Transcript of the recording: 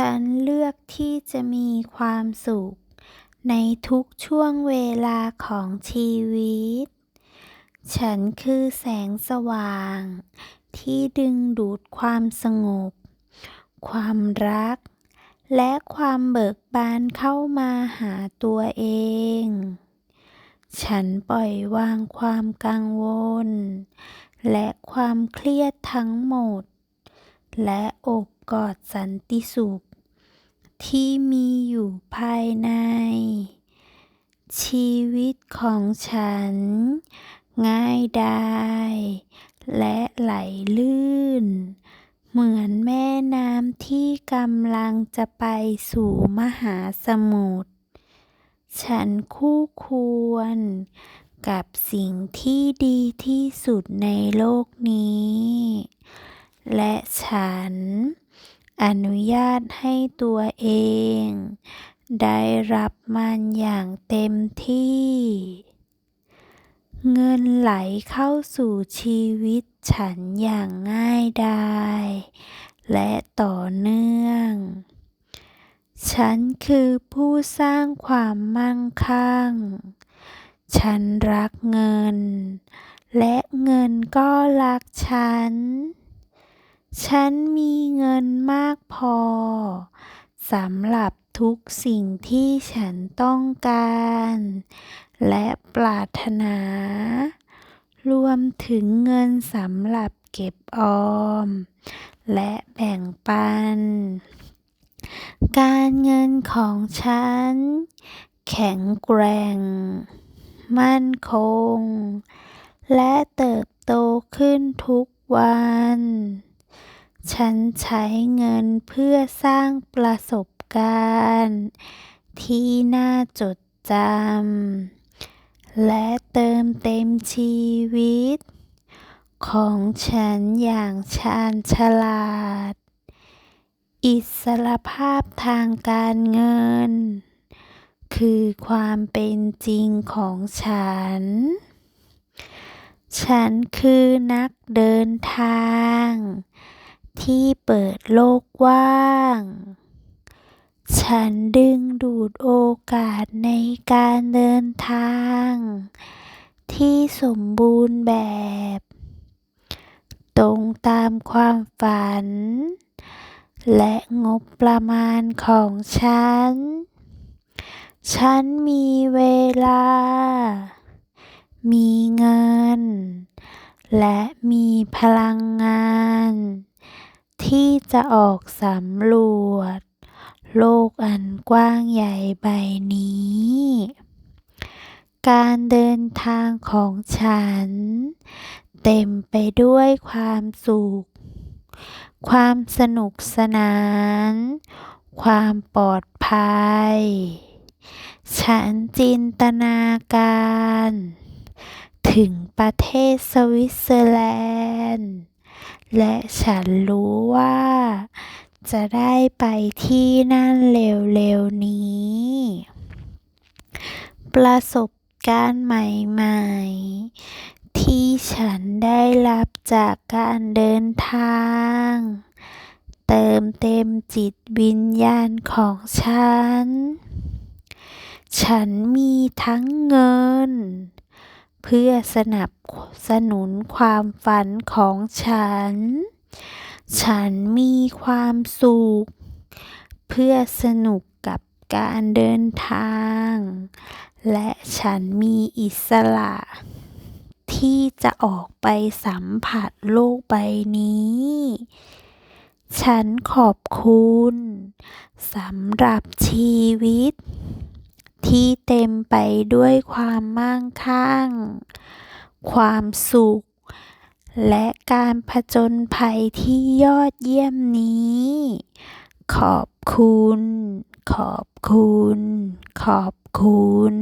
ฉันเลือกที่จะมีความสุข ในทุกช่วงเวลาของชีวิต ฉันคือแสงสว่าง ที่ดึงดูดความสงบ ความรัก และความเบิกบานเข้ามาหาตัวเอง ฉันปล่อยวางความกังวล และความเครียดทั้งหมด และอบกอดสันติสุข ที่มีอยู่ภายใน ชีวิตของฉัน ง่ายดายและไหลลื่น เหมือนแม่น้ำที่กำลังจะไปสู่มหาสมุทรฉันคู่ควรกับสิ่งที่ดีที่สุดในโลกนี้ และฉัน อนุญาตให้ตัวเอง ได้รับมันอย่างเต็มที่ เงินไหลเข้าสู่ชีวิตฉันอย่างง่ายดายและต่อเนื่อง ฉันคือผู้สร้างความมั่งคั่ง ฉันรักเงิน และเงินก็รักฉัน ฉันมีเงินมากพอสำหรับทุกสิ่งที่ฉันต้องการ และปรารถนา รวมถึงเงินสำหรับเก็บออม และแบ่งปัน การเงินของฉัน แข็งแกร่ง มั่นคง และเติบโตขึ้นทุกวัน ฉันใช้เงินเพื่อสร้างประสบการณ์ ที่น่าจดจำ และเติมเต็มชีวิต ของฉันอย่างชาญฉลาด อิสรภาพทางการเงิน คือความเป็นจริงของฉัน ฉันคือนักเดินทาง ที่เปิดโลกกว้าง ฉันดึงดูดโอกาสในการเดินทาง ที่สมบูรณ์แบบ ตรงตามความฝัน และงบประมาณของฉัน ฉันมีเวลา มีเงิน และมีพลังงาน ที่จะออกสำรวจ โลกอันกว้างใหญ่ใบนี้ การเดินทางของฉัน เต็มไปด้วยความสุข ความสนุกสนาน ความปลอดภัย ฉันจินตนาการ ถึงประเทศสวิตเซอร์แลนด์ และฉันรู้ว่า จะได้ไปที่นั่นเร็วๆนี้ ประสบการณ์ใหม่ๆ ที่ฉันได้รับจากการเดินทาง เติมเต็มจิตวิญญาณของฉัน ฉันมีทั้งเงิน เพื่อสนับสนุนความฝันของฉัน ฉันมีความสุข เพื่อสนุกกับการเดินทาง และฉันมีอิสระ ที่จะออกไปสัมผัสโลกใบนี้ ฉันขอบคุณสำหรับชีวิต ที่เต็มไปด้วยความมั่งคั่ง ความสุข และการผจญภัยที่ยอดเยี่ยมนี้ ขอบคุณ ขอบคุณ ขอบคุณ